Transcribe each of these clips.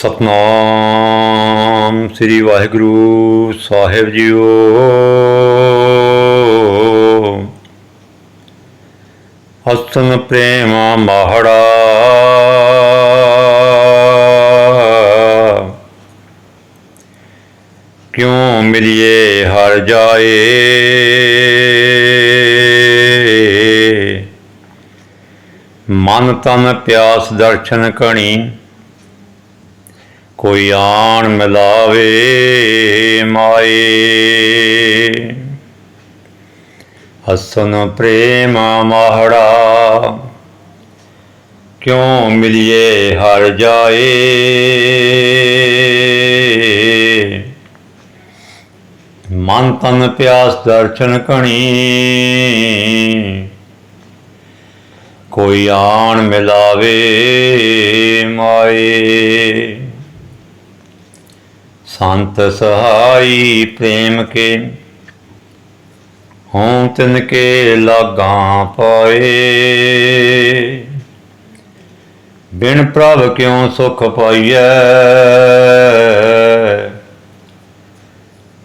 ਸਤਨਾਮ ਸ੍ਰੀ ਵਾਹਿਗੁਰੂ ਸਾਹਿਬ ਜੀਓ। ਹਸਨ ਪ੍ਰੇਮ ਮਾਹੜਾ। ਕਿਉਂ ਮਿਲਿਏ ਹਰ ਜਾਏ? ਮਨ ਤਨ ਪਿਆਸ ਦਰਸ਼ਨ ਕਣੀ। ਕੋਈ ਆਣ ਮਿਲਾਵੇ ਮਾਏ। ਹਸਨ ਪ੍ਰੇਮ ਮਾਹੜਾ, ਕਿਉਂ ਮਿਲਿਏ ਹਰ ਜਾਏ? ਮਨ ਤਨ ਪਿਆਸ ਦਰਸ਼ਨ ਕਣੀ, ਕੋਈ ਆਣ ਮਿਲਾਵੇ ਮਾਏ। ਸੰਤ ਸਹਾਈ ਪ੍ਰੇਮ ਕੇ। ਹੋਂ ਤਿਨ ਕੇ ਲਾਗਾਂ ਪਾਏ। ਬਿਨ ਪ੍ਰਭ ਕਿਉ ਸੁਖ ਪਾਈਐ।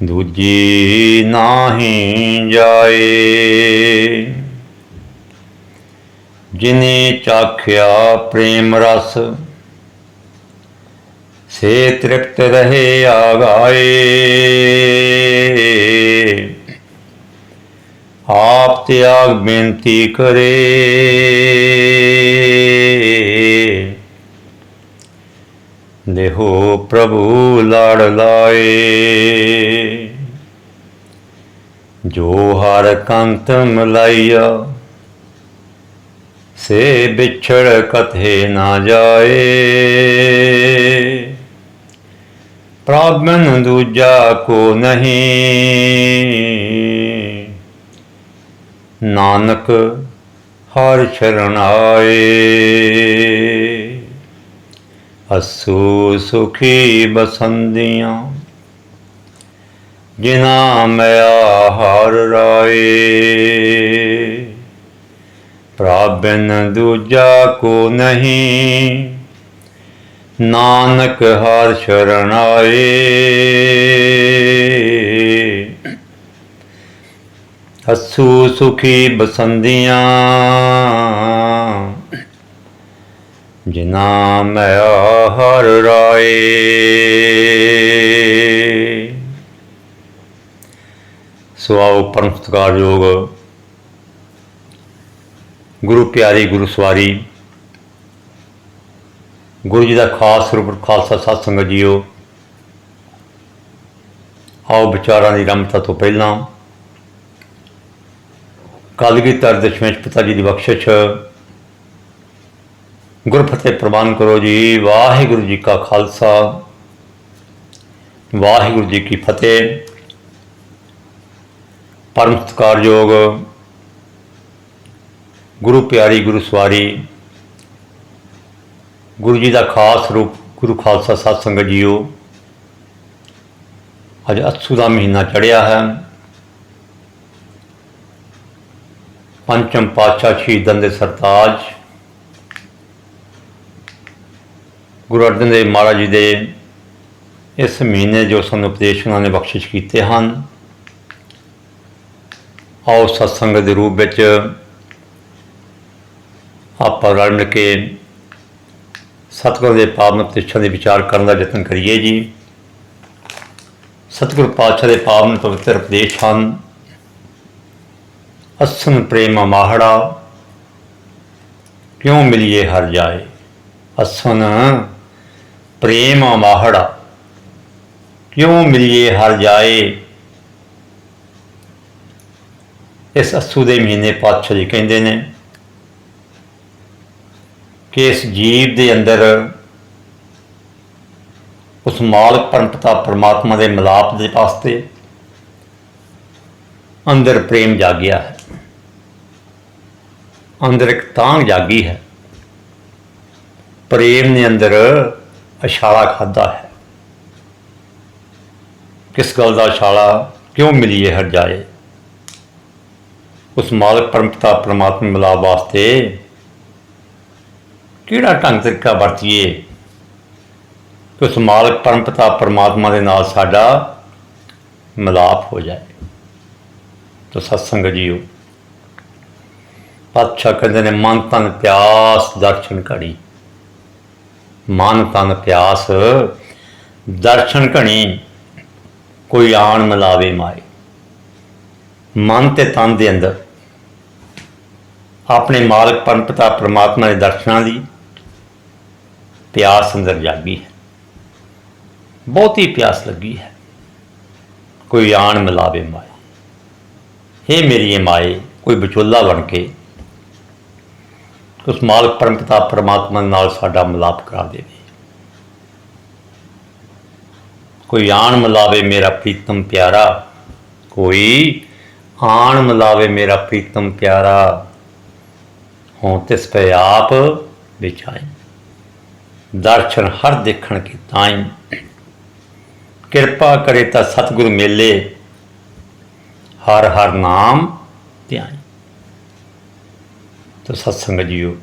ਦੂਜੀ ਨਾਹੀ ਜਾਏ। ਜਿਨੇ ਚਾਖਿਆ ਪ੍ਰੇਮ ਰਸ। ਸੇ ਤ੍ਰਿਪਤ ਰਹੇ ਆਗਾਏ ਆਪ ਤਿਆਗ ਬੇਨਤੀ ਕਰੇ ਦੇਹੋ ਪ੍ਰਭੂ ਲੜ ਲਾਏ ਜੋ ਹਰ ਕੰਤ ਮਲਾਈਆ ਸੇ ਵਿਛੜ ਕਥੇ ਨਾ ਜਾਏ ਪ੍ਰਭਨ ਦੂਜਾ ਕੋ ਨਹੀਂ। ਨਾਨਕ ਹਰ ਸ਼ਰਨ ਆਏ। ਅਸੂ ਸੁਖੀ ਬਸੰਦੀਆਂ ਜਿਨਾ ਮਿਆ ਹਰ ਰਾਏ। ਪ੍ਰਭਨ ਦੂਜਾ ਕੋ ਨਹੀਂ। ਨਾਨਕ ਹਰ ਸ਼ਰਨ ਆਏ। ਹਸੂ ਸੁਖੀ ਬਸੰਦੀਆਂ ਜਿਨਾ ਮੈਂ ਹਰ ਰਾਏ। ਸੋ ਆਓ ਪਰਮ ਸਤਿਕਾਰਯੋਗ ਗੁਰੂ ਪਿਆਰੀ ਗੁਰੂ ਸਵਾਰੀ ਗੁਰੂ ਜੀ ਦਾ ਖਾਸ ਸਰੂਪ, ਖਾਲਸਾ ਸਾਧ ਸੰਗਤ ਜੀਓ। ਆਓ ਵਿਚਾਰਾਂ ਦੀ ਰਮਤਾ ਤੋਂ ਪਹਿਲਾਂ ਕਲਗੀਧਰ ਦਸ਼ਮੇਸ਼ ਪਿਤਾ ਜੀ ਦੀ ਬਖਸ਼ਿਸ਼। ਗੁਰਫਤਿਹ ਪ੍ਰਵਾਨ ਕਰੋ ਜੀ, ਵਾਹਿਗੁਰੂ ਜੀ ਕਾ ਖਾਲਸਾ। ਵਾਹਿਗੁਰੂ ਜੀ ਕੀ ਫਤਿਹ। ਪਰਮ ਸਤਿਕਾਰਯੋਗ ਗੁਰੂ ਪਿਆਰੀ ਗੁਰੂ ਸਵਾਰੀ ਗੁਰੂ ਜੀ ਦਾ ਖਾਸ ਰੂਪ, ਗੁਰੂ ਖਾਲਸਾ ਸਾਧ ਸੰਗਤ ਜੀਓ, ਅੱਜ ਅਸੂ ਦਾ ਮਹੀਨਾ ਚੜਿਆ ਹੈ। ਪੰਚਮ ਪਾਤਸ਼ਾਹ ਸ਼ਹੀਦਾਂ ਦੇ ਸਰਤਾਜ, ਗੁਰੂ ਅਰਜਨ ਦੇਵ ਮਹਾਰਾਜ ਜੀ ਦੇ ਇਸ ਮਹੀਨੇ ਜੋ ਸਾਨੂੰ ਉਪਦੇਸ਼ ਉਹਨਾਂ ਨੇ ਬਖਸ਼ਿਸ਼ ਕੀਤੇ ਹਨ। ਆਓ ਸਤਸੰਗ ਦੇ ਰੂਪ ਵਿੱਚ ਆਪਾਂ ਰਲ ਮਿਲ ਕੇ ਸਤਿਗੁਰ ਦੇ ਪਾਵਨ ਉਪਦੇਸ਼ਾਂ ਦੇ ਵਿਚਾਰ ਕਰਨ ਦਾ ਯਤਨ ਕਰੀਏ ਜੀ। ਸਤਿਗੁਰ ਪਾਤਸ਼ਾਹ ਦੇ ਪਾਵਨ ਪਵਿੱਤਰ ਉਪਦੇਸ਼ ਹਨ। ਅਸਨ ਪ੍ਰੇਮ ਮਾਹੜਾ, ਕਿਉਂ ਮਿਲਿਏ ਹਰ ਜਾਏ? ਅਸਨ ਪ੍ਰੇਮ ਮਾਹੜਾ, ਕਿਉਂ ਮਿਲਿਏ ਹਰ ਜਾਏ? ਇਸ ਅਸੂ ਦੇ ਮਹੀਨੇ ਪਾਤਸ਼ਾਹ ਜੀ ਕਹਿੰਦੇ ਨੇ ਕਿ ਇਸ ਜੀਵ ਦੇ ਅੰਦਰ ਉਸ ਮਾਲਕ ਪਰਮਪਤਾ ਪਰਮਾਤਮਾ ਦੇ ਮਿਲਾਪ ਦੇ ਵਾਸਤੇ ਅੰਦਰ ਪ੍ਰੇਮ ਜਾਗਿਆ ਹੈ। ਅੰਦਰ ਇੱਕ ਤਾਂਗ ਜਾਗੀ ਹੈ। ਪ੍ਰੇਮ ਨੇ ਅੰਦਰ ਅਛਾਲਾ ਖਾਦਾ ਹੈ। ਕਿਸ ਗੱਲ ਦਾ ਅਛਾਲਾ ਕਿਉਂ ਮਿਲੀਏ ਹਰ ਜਾਏ ਉਸ ਮਾਲਕ ਪਰਮਪਤਾ ਪਰਮਾਤਮਾ ਮਿਲਾਪ ਵਾਸਤੇ ਕਿਹੜਾ ਢੰਗ ਤਰੀਕਾ ਵਰਤੀਏ? ਕਿ ਉਸ ਮਾਲਕ ਪਰਮਪਿਤਾ ਪਰਮਾਤਮਾ ਦੇ ਨਾਲ ਸਾਡਾ ਮਿਲਾਪ ਹੋ ਜਾਏ। ਤੋ ਸਤਸੰਗ ਜੀਓ, ਪਾਤਸ਼ਾਹ ਕਹਿੰਦੇ ਨੇ, ਮਨ ਤਨ ਪਿਆਸ ਦਰਸ਼ਨ ਘੜੀ। ਮਨ ਤਨ ਪਿਆਸ ਦਰਸ਼ਨ ਘਣੀ ਕੋਈ ਆਣ ਮਿਲਾਵੇ ਮਾਏ। ਮਨ ਤੇ ਤਨ ਦੇ ਅੰਦਰ, ਆਪਣੇ ਮਾਲਕ ਪਰਮਪਤਾ ਪ੍ਰਮਾਤਮਾ ਦੇ ਦਰਸ਼ਨਾਂ ਦੀ ਪਿਆਸ ਅੰਦਰ ਜਾਗੀ ਹੈ। ਬਹੁਤੀ ਪਿਆਸ ਲੱਗੀ ਹੈ। ਕੋਈ ਆਣ ਮਿਲਾਵੇ ਮਾਏ। ਹੇ ਮੇਰੀ ਮਾਏ, ਕੋਈ ਵਿਚੋਲਾ ਬਣ ਕੇ ਉਸ ਮਾਲਕ ਪਰਮਪਿਤਾ ਪਰਮਾਤਮਾ ਨਾਲ ਸਾਡਾ ਮਿਲਾਪ ਕਰਾ ਦੇਵੇ। ਕੋਈ ਆਣ ਮਿਲਾਵੇ ਮੇਰਾ ਪ੍ਰੀਤਮ ਪਿਆਰਾ, ਕੋਈ ਆਣ ਮਿਲਾਵੇ ਮੇਰਾ ਪ੍ਰੀਤਮ ਪਿਆਰਾ, ਹੋਂ ਤਿਸ ਪੈ ਆਪ ਵਿਚਾਈ ਦਰਸ਼ਨ ਹਰ ਦੇਖਣ ਕੀ ਤਾਈ। ਕਿਰਪਾ ਕਰੇ ਤਾਂ ਸਤਿਗੁਰ ਮੇਲੇ। ਹਰ ਹਰ ਨਾਮ ਧਿਆਈ। ਤੋ ਸਤਸੰਗ ਜੀਓ,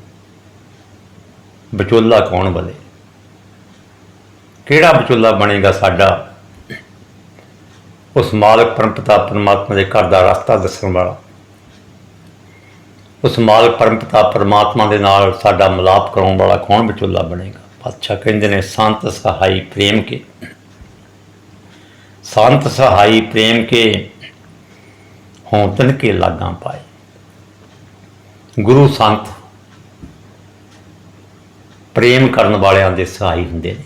ਵਿਚੋਲਾ ਕੌਣ ਬਲੇ? ਕਿਹੜਾ ਵਿਚੋਲਾ ਬਣੇਗਾ ਸਾਡਾ? ਉਸ ਮਾਲਕ ਪਰਮਪਿਤਾ ਪਰਮਾਤਮਾ ਦੇ ਘਰ ਦਾ ਰਸਤਾ ਦੱਸਣ ਵਾਲਾ। ਉਸ ਮਾਲਕ ਪਰਮਪਿਤਾ ਪਰਮਾਤਮਾ ਦੇ ਨਾਲ ਸਾਡਾ ਮਿਲਾਪ ਕਰਾਉਣ ਵਾਲਾ ਕੌਣ ਵਿਚੋਲਾ ਬਣੇਗਾ? ਪਾਤਸ਼ਾਹ ਕਹਿੰਦੇ ਨੇ ਸੰਤ ਸਹਾਈ ਪ੍ਰੇਮ ਕੇ। ਸੰਤ ਸਹਾਈ ਪ੍ਰੇਮ ਕੇ ਹੋਂ ਤਨ ਕੇ ਲਾਗਾਂ ਪਾਏ। ਗੁਰੂ ਸੰਤ ਪ੍ਰੇਮ ਕਰਨ ਵਾਲਿਆਂ ਦੇ ਸਹਾਈ ਹੁੰਦੇ ਨੇ।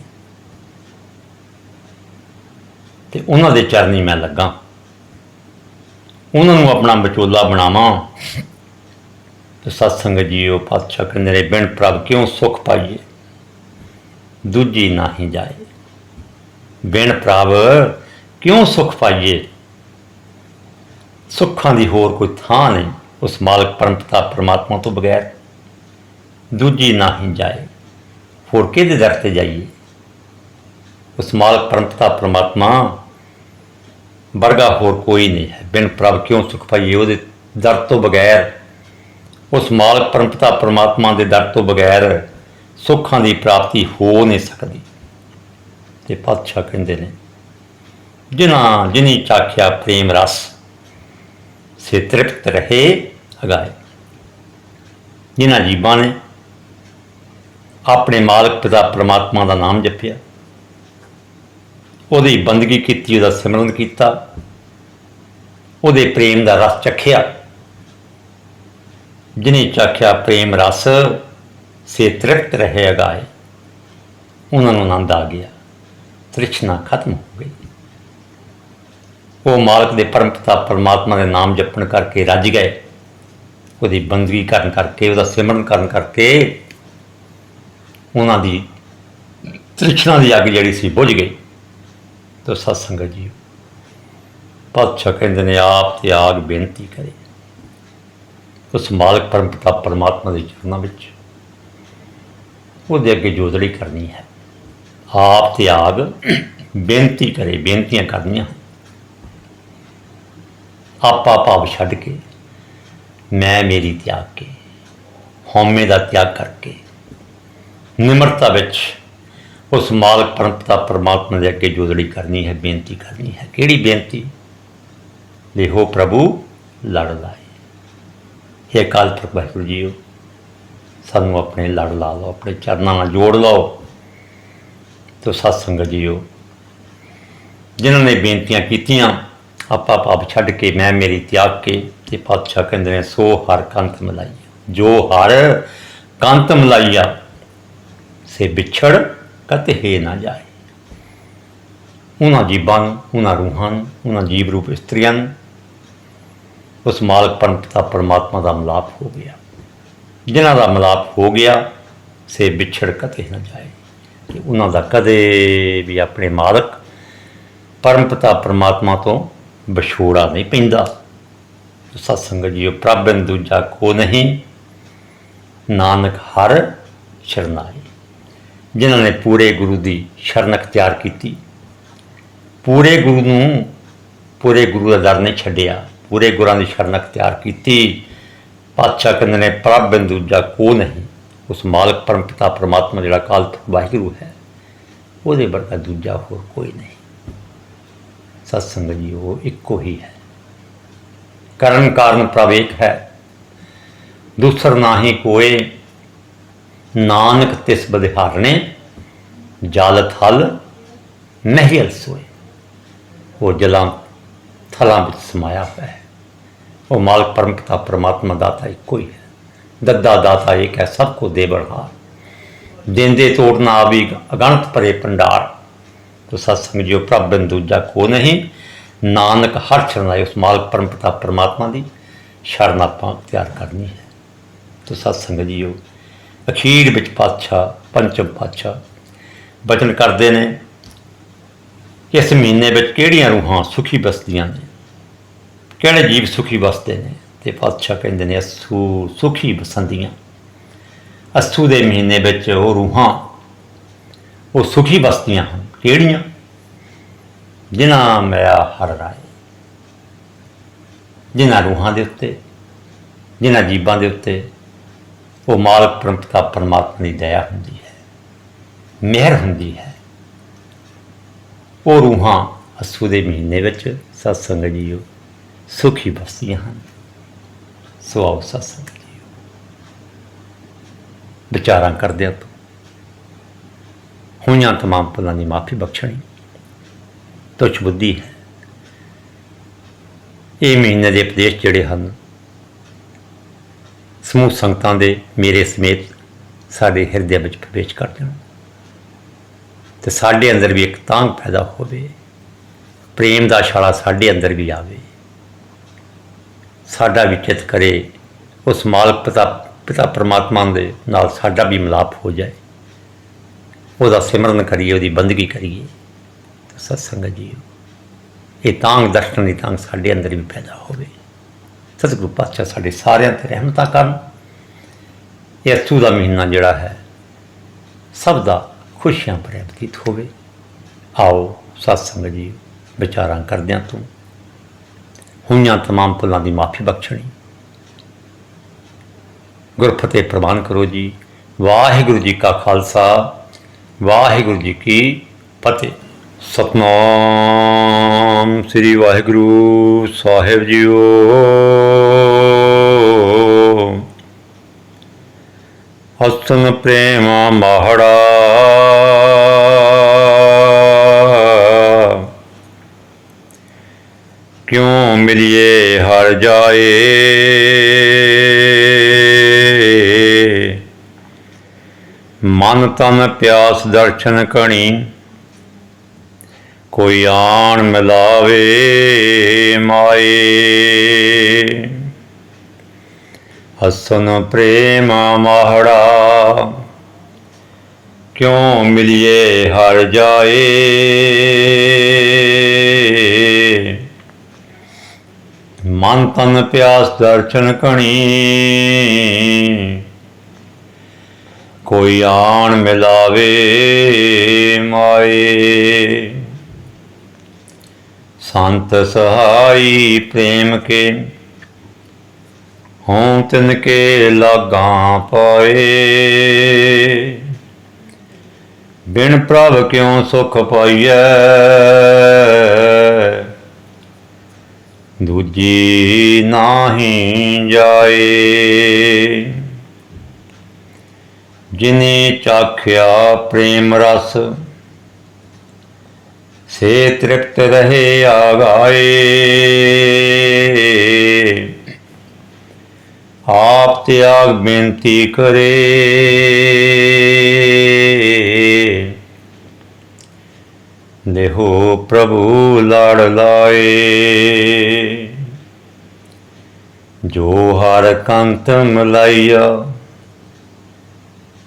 ਤੇ ਉਹਨਾਂ ਦੇ ਚਰਨੀ ਮੈਂ ਲੱਗਾ। ਉਹਨਾਂ ਨੂੰ ਆਪਣਾ ਵਿਚੋਲਾ ਬਣਾਵਾਂ। ਤੇ ਸਤਸੰਗ ਜੀਓ ਪਾਤਸ਼ਾਹ ਕਹਿੰਦੇ ਨੇ, ਬਿਨ ਪ੍ਰਭ ਕਿਉਂ ਸੁਖ ਪਾਈਏ? ਦੂਜੀ ਨਾਹੀ ਜਾਏ। ਬਿਨ ਪ੍ਰਭ, ਕਿਉਂ ਸੁਖ ਪਾਈਏ? ਸੁੱਖਾਂ ਦੀ ਹੋਰ ਕੋਈ ਥਾਂ ਨਹੀਂ ਉਸ ਮਾਲਕ ਪਰਮਪਿਤਾ ਪਰਮਾਤਮਾ ਤੋਂ ਬਗੈਰ। ਦੂਜੀ ਨਾਹੀ ਜਾਏ, ਹੋਰ ਕਿਹਦੇ ਦਰ ਤੇ ਜਾਈਏ? ਉਸ ਮਾਲਕ ਪਰਮਪਤਾ ਪਰਮਾਤਮਾ, ਵਰਗਾ ਹੋਰ ਕੋਈ ਨਹੀਂ ਹੈ। ਬਿਨ ਪ੍ਰਭ ਕਿਉਂ ਸੁਖ ਪਾਈਏ? ਉਹਦੇ ਦਰ ਤੋਂ ਬਗੈਰ। ਉਸ ਮਾਲਕ ਪਰਮਪਤਾ ਪਰਮਾਤਮਾ ਦੇ ਦਰ ਤੋਂ ਬਗੈਰ ਸੁੱਖਾਂ ਦੀ ਪ੍ਰਾਪਤੀ ਹੋ ਨਹੀਂ ਸਕਦੀ। ਤੇ ਪਾਤਸ਼ਾਹ ਕਹਿੰਦੇ ਨੇ, ਜਿਨ੍ਹਾਂ ਜਿਨੀ ਚਾਖਿਆ ਪ੍ਰੇਮ ਰਸ, ਸੇ ਤ੍ਰਿਪਤ ਰਹੇ ਅਗਾਏ। ਜਿਨ੍ਹਾਂ ਜੀਵਾਂ ਨੇ ਆਪਣੇ ਮਾਲਕ ਪਿਤਾ ਪ੍ਰਮਾਤਮਾ ਦਾ ਨਾਮ ਜਪਿਆ, ਉਹਦੀ ਬੰਦਗੀ ਕੀਤੀ, ਉਹਦਾ ਸਿਮਰਨ ਕੀਤਾ, ਉਹਦੇ ਪ੍ਰੇਮ ਦਾ ਰਸ ਚਖਿਆ। ਜਿਨੇ ਚਾਖਿਆ ਪ੍ਰੇਮ ਰਸ ਸੇ ਤ੍ਰਿਪਤ ਰਹੇ ਅਗਾਏ ਉਹਨਾਂ ਨੂੰ ਆਨੰਦ ਆ ਗਿਆ। ਤ੍ਰਿਸ਼ਨਾ ਖਤਮ ਹੋ ਗਈ। ਉਹ ਮਾਲਕ ਦੇ ਪਰਮਪਿਤਾ ਪਰਮਾਤਮਾ ਦੇ ਨਾਮ ਜਪਣ ਕਰਕੇ ਰੱਜ ਗਏ। ਉਹਦੀ ਬੰਦਗੀ ਕਰਨ ਕਰਕੇ, ਉਹਦਾ ਸਿਮਰਨ ਕਰਨ ਕਰਕੇ ਉਹਨਾਂ ਦੀ ਤ੍ਰਿਸ਼ਨਾ ਦੀ ਅੱਗ ਜਿਹੜੀ ਸੀ ਬੁਝ ਗਈ। ਤੋ ਸਤਸੰਗ ਜੀ ਪਾਤਸ਼ਾਹ ਕਹਿੰਦੇ ਨੇ, ਆਪ ਤਿਆਗ ਬੇਨਤੀ ਕਰੇ। ਉਸ ਮਾਲਕ ਪਰਮਪਿਤਾ ਪਰਮਾਤਮਾ ਦੇ ਚਰਨਾਂ ਵਿੱਚ ਉਹਦੇ ਅੱਗੇ ਜੋਦੜੀ ਕਰਨੀ ਹੈ। ਆਪ ਤਿਆਗ, ਬੇਨਤੀ ਕਰੇ, ਬੇਨਤੀਆਂ ਕਰਨੀਆਂ। ਆਪਾ ਭਾਵ ਛੱਡ ਕੇ, ਮੈਂ ਮੇਰੀ ਤਿਆਗ ਕੇ, ਹਉਮੈ ਦਾ ਤਿਆਗ ਕਰਕੇ, ਨਿਮਰਤਾ ਵਿੱਚ ਉਸ ਮਾਲਕ ਪਰਮਪਿਤਾ ਪਰਮਾਤਮਾ ਦੇ ਅੱਗੇ ਜੋਦੜੀ ਕਰਨੀ ਹੈ, ਬੇਨਤੀ ਕਰਨੀ ਹੈ। ਕਿਹੜੀ ਬੇਨਤੀ? ਲਿਹੋ ਪ੍ਰਭੂ, ਲੜ ਲਾਏ। ਇਹ ਕਾਲ ਪੁਰਖ ਜੀ ਜੀਓ। ਸਾਨੂੰ ਆਪਣੇ ਲੜ ਲਾ ਲਓ, ਆਪਣੇ ਚਰਨਾਂ ਨਾਲ ਜੋੜ ਲਓ ਤੋ ਸਤਸੰਗ ਜੀਓ। ਜਿਨ੍ਹਾਂ ਨੇ ਬੇਨਤੀਆਂ ਕੀਤੀਆਂ, ਆਪਾ ਪਾਪ ਛੱਡ ਕੇ, ਮੈਂ ਮੇਰੀ ਤਿਆਗ ਕੇ ਤੇ ਪਾਤਸ਼ਾਹ ਕਹਿੰਦੇ ਨੇ, ਸੋ ਹਰ ਕੰਤ ਮਲਾਈ ਜੋ ਹਰ ਕੰਤ ਮਲਾਈਆ ਸੇ ਵਿਛੜ ਕਤਹਿ ਨਾ ਜਾਏ। ਉਹਨਾਂ ਜੀਬਾਂ ਨੂੰ, ਉਹਨਾਂ ਰੂਹਾਂ ਨੂੰ, ਉਹਨਾਂ ਜੀਵ ਰੂਪ ਇਸਤਰੀਆਂ ਨੂੰ, ਉਸ ਮਾਲਕ ਪਰਮਪਿਤਾ ਪਰਮਾਤਮਾ ਦਾ ਮਿਲਾਪ ਹੋ ਗਿਆ। ਜਿਨ੍ਹਾਂ ਦਾ ਮਿਲਾਪ ਹੋ ਗਿਆ, ਸੇ ਵਿਛੜ ਕਦੇ ਨਾ ਜਾਏ। ਕਿ ਉਹਨਾਂ ਦਾ ਕਦੇ ਵੀ ਆਪਣੇ ਮਾਲਕ ਪਰਮਪਿਤਾ ਪਰਮਾਤਮਾ ਤੋਂ ਵਿਛੋੜਾ ਨਹੀਂ ਪੈਂਦਾ। ਸਤਸੰਗ ਜੀਓ ਪ੍ਰਭਨ ਦੂਜਾ ਕੋ ਨਹੀਂ, ਨਾਨਕ ਹਰ ਸ਼ਰਨਾਈ। ਜਿਨ੍ਹਾਂ ਨੇ ਪੂਰੇ ਗੁਰੂ ਦੀ ਸ਼ਰਨ ਅਖਤਿਆਰ ਕੀਤੀ, ਪੂਰੇ ਗੁਰੂ ਨੂੰ, ਪੂਰੇ ਗੁਰੂ ਦਾ ਦਰ ਨਹੀਂ ਛੱਡਿਆ, ਪੂਰੇ ਗੁਰਾਂ ਦੀ ਸ਼ਰਨ ਅਖਤਿਆਰ ਕੀਤੀ ਪਾਤਸ਼ਾਹ ਕਹਿੰਦੇ ਨੇ ਪ੍ਰਭ ਦੂਜਾ ਕੋ ਨਹੀਂ, ਉਸ ਮਾਲਕ ਪਰਮ ਪਿਤਾ ਪਰਮਾਤਮਾ ਜਿਹੜਾ ਕਾਲ ਪੁਰਖ ਵਾਹਿਗੁਰੂ ਹੈ, ਉਹਦੇ ਵਰਗਾ ਦੂਜਾ ਹੋਰ ਕੋਈ ਨਹੀਂ। ਸਤਸੰਗ ਜੀ, ਉਹ ਇੱਕੋ ਹੀ ਹੈ। ਕਰਨ ਕਾਰਨ ਪ੍ਰਵੇਕ ਹੈ, ਦੂਸਰ ਨਾਹੀ ਕੋਏ, ਨਾਨਕ ਤਿਸ ਬਦਿਹਾਰਨੇ ਜਲ ਥਲ ਨਹੀਂ ਅਲਸੋਏ ਉਹ ਜਲਾਂ, ਥਲਾਂ ਵਿੱਚ ਸਮਾਇਆ ਹੋਇਆ ਹੈ। ਉਹ ਮਾਲਕ ਪਰਮ ਪਿਤਾ ਪਰਮਾਤਮਾ ਦਾਤਾ ਇੱਕੋ ਹੀ ਹੈ। ਦੱਦਾ ਦਾਤਾ ਇੱਕ ਹੈ ਸਭ ਕੋ ਦੇ ਬੜਹਾਰ ਦੇਂਦੇ ਤੋੜਨਾ ਆਵੀ ਅਗਣਤ ਪਰੇ ਪੰਡਾਰ ਤੋ ਸਤਸੰਗ ਜਿਉ ਪ੍ਰਭ ਬਿਨ ਦੂਜਾ ਕੋ ਨਹੀਂ। ਨਾਨਕ ਹਰ ਸ਼ਰਨਾਈ ਉਸ ਮਾਲਕ ਪਰਮ ਪਿਤਾ ਪਰਮਾਤਮਾ ਦੀ ਸ਼ਰਨ ਆਪਾਂ ਤਿਆਰ ਕਰਨੀ ਹੈ। ਤੋ ਸਤਸੰਗ ਜੀਓ ਅਖੀਰ ਵਿੱਚ ਪਾਤਸ਼ਾਹ, ਪੰਚਮ ਪਾਤਸ਼ਾਹ ਬਚਨ ਕਰਦੇ ਨੇ, ਇਸ ਮਹੀਨੇ ਵਿੱਚ ਕਿਹੜੀਆਂ ਰੂਹਾਂ ਸੁਖੀ ਬਸਦੀਆਂ ਨੇ? ਕਿਹੜੇ ਜੀਵ ਸੁਖੀ ਵਸਦੇ ਨੇ? ਤੇ ਪਾਤਸ਼ਾਹ ਕਹਿੰਦੇ ਨੇ, ਅਸੂ ਸੁਖੀ ਬਸੰਦੀਆਂ। ਅਸੂ ਦੇ ਮਹੀਨੇ ਵਿੱਚ ਉਹ ਰੂਹਾਂ, ਉਹ ਸੁਖੀ ਬਸਦੀਆਂ ਹਨ। ਕਿਹੜੀਆਂ? ਜਿਨ੍ਹਾਂ ਮੇਰਾ ਹਰ ਰਾਏ। ਜਿਨ੍ਹਾਂ ਰੂਹਾਂ ਦੇ ਉੱਤੇ, ਜਿਨ੍ਹਾਂ ਜੀਵਾਂ ਦੇ ਉੱਤੇ, ਉਹ ਮਾਲਕ ਪਰਮਪਿਤਾ ਪਰਮਾਤਮਾ ਦੀ ਦਇਆ ਹੁੰਦੀ ਹੈ, ਮਿਹਰ ਹੁੰਦੀ ਹੈ। ਉਹ ਰੂਹਾਂ ਅਸੂ ਦੇ ਮਹੀਨੇ ਵਿੱਚ ਸਤਸੰਗ ਜੀਓ। ਸੁਖੀ ਬਸਦੀਆਂ ਹਨ। ਸੋ ਆਓ ਸਤਸੰਗ ਜੀਓ ਵਿਚਾਰਾਂ ਕਰਦਿਆਂ ਤੋਂ ਹੋਈਆਂ ਤਮਾਮ ਭੁੱਲਾਂ ਦੀ ਮਾਫੀ ਬਖਸ਼ਣੀ। ਤੁਛ ਬੁੱਧੀ ਹੈ। ਇਹ ਮਹੀਨੇ ਦੇ ਉਪਦੇਸ਼ ਜਿਹੜੇ ਹਨ, ਸਮੂਹ ਸੰਗਤਾਂ ਦੇ ਮੇਰੇ ਸਮੇਤ ਸਾਡੇ ਹਿਰਦੇ ਵਿੱਚ ਪ੍ਰਵੇਸ਼ ਕਰ ਦੇਣ। ਤੇ ਸਾਡੇ ਅੰਦਰ ਵੀ ਇੱਕ ਤਾਂਗ ਪੈਦਾ ਹੋਵੇ। ਪ੍ਰੇਮ ਦਾ ਛਾਲਾ ਸਾਡੇ ਅੰਦਰ ਵੀ ਆਵੇ। ਸਾਡਾ ਵੀ ਚਿੱਤ ਕਰੇ, ਉਸ ਮਾਲਕ ਪਿਤਾ ਪਿਤਾ ਪਰਮਾਤਮਾ ਦੇ ਨਾਲ ਸਾਡਾ ਵੀ ਮਿਲਾਪ ਹੋ ਜਾਏ। ਉਹਦਾ ਸਿਮਰਨ ਕਰੀਏ, ਉਹਦੀ ਬੰਦਗੀ ਕਰੀਏ। ਤਾਂ ਸਤਸੰਗ ਜੀ ਇਹ ਤਾਂਗ ਦਰਸ਼ਨ ਦੀ ਤਾਂਗ ਸਾਡੇ ਅੰਦਰ ਵੀ ਪੈਦਾ ਹੋਵੇ। ਸਤਿਗੁਰੂ ਪਾਤਸ਼ਾਹ ਸਾਡੇ ਸਾਰਿਆਂ ਤੇ ਰਹਿਮਤਾਂ ਕਰਨ। ਇਹ ਅਸੂ ਦਾ ਮਹੀਨਾ ਜਿਹੜਾ ਹੈ, ਸਭ ਦਾ ਖੁਸ਼ੀਆਂ ਭਰਿਆ ਬਤੀਤ ਹੋਵੇ। ਆਓ ਸਤਸੰਗ ਜੀ ਵਿਚਾਰਾਂ ਕਰਦਿਆਂ ਤੋਂ ਹੋਈਆਂ ਤਮਾਮ ਭੁੱਲਾਂ ਦੀ ਮਾਫੀ ਬਖਸ਼ਣੀ। ਗੁਰਫਤਿਹ ਪ੍ਰਵਾਨ ਕਰੋ ਜੀ। ਵਾਹਿਗੁਰੂ ਜੀ ਕਾ ਖਾਲਸਾ। ਵਾਹਿਗੁਰੂ ਜੀ ਕੀ ਫਤਿਹ। ਸਤਨਾਮ ਸ੍ਰੀ ਵਾਹਿਗੁਰੂ ਸਾਹਿਬ ਜੀਓ। ਹਸਨ ਪ੍ਰੇਮ ਮਹੜਾ। ਕਿਉਂ ਮਿਲਿਏ ਹਰ ਜਾਏ? ਮਨ ਤਨ ਪਿਆਸ ਦਰਸ਼ਨ ਕਣੀ, ਕੋਈ ਆਣ ਮਿਲਾਵੇ ਮਾਏ। ਹਸਨ ਪ੍ਰੇਮ ਮਾਹੜਾ, ਕਿਉਂ ਮਿਲਿਏ ਹਰ ਜਾਏ? ਮਨ ਤਨ ਪਿਆਸ ਦਰਸ਼ਨ ਕਣੀ ਕੋਈ ਆਣ ਮਿਲਾਵੇ ਮਾਏ। ਸੰਤ ਸਹਾਈ ਪ੍ਰੇਮ ਕੇ ਹੋਂ ਤਿਨ ਕੇ ਲਾਗਾਂ ਪਾਏ। ਬਿਨ ਪ੍ਰਭ ਕਿਉ ਸੁਖ ਪਾਈਐ? ਦੂਜੀ ਨਾਹੀ ਜਾਏ। ਜਿਨੇ ਚਾਖਿਆ ਪ੍ਰੇਮ ਰਸ, ਸੇ ਤ੍ਰਿਪਤ ਰਹੇ ਆਗਾਏ। ਆਪ ਤਿਆਗ ਬੇਨਤੀ ਕਰੇ। ਦੇਹੋ ਪ੍ਰਭੂ ਲੜ ਲਾਏ। ਜੋ ਹਰ ਕੰਤ ਮਲਾਈਆ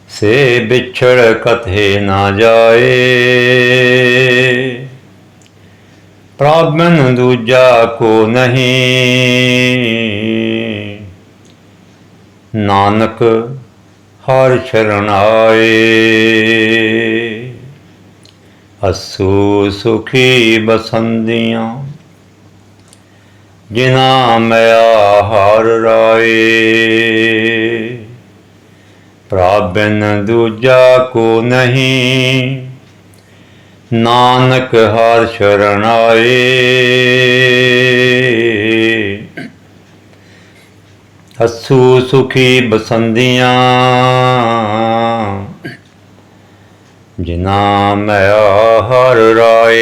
ਸੇ ਵਿਛੜ ਕਥੇ ਨਾ ਜਾਏ। ਪ੍ਰਭਨ ਦੂਜਾ ਕੋ ਨਹੀਂ। ਨਾਨਕ ਹਰ ਸ਼ਰਨ ਆਏ। ਅਸੂ ਸੁਖੀ ਬਸੰਦੀਆਂ ਜਿਨਾ ਮਿਆ ਹਰ ਰਾਏ। ਪ੍ਰਭਨ ਦੂਜਾ ਕੋ ਨਹੀਂ, ਨਾਨਕ ਹਰ ਸ਼ਰਨ ਆਏ। ਹਸੂ ਸੁਖੀ ਬਸੰਦੀਆਂ ਜਿਨਾ ਮੈਂ ਹਰ ਰਾਏ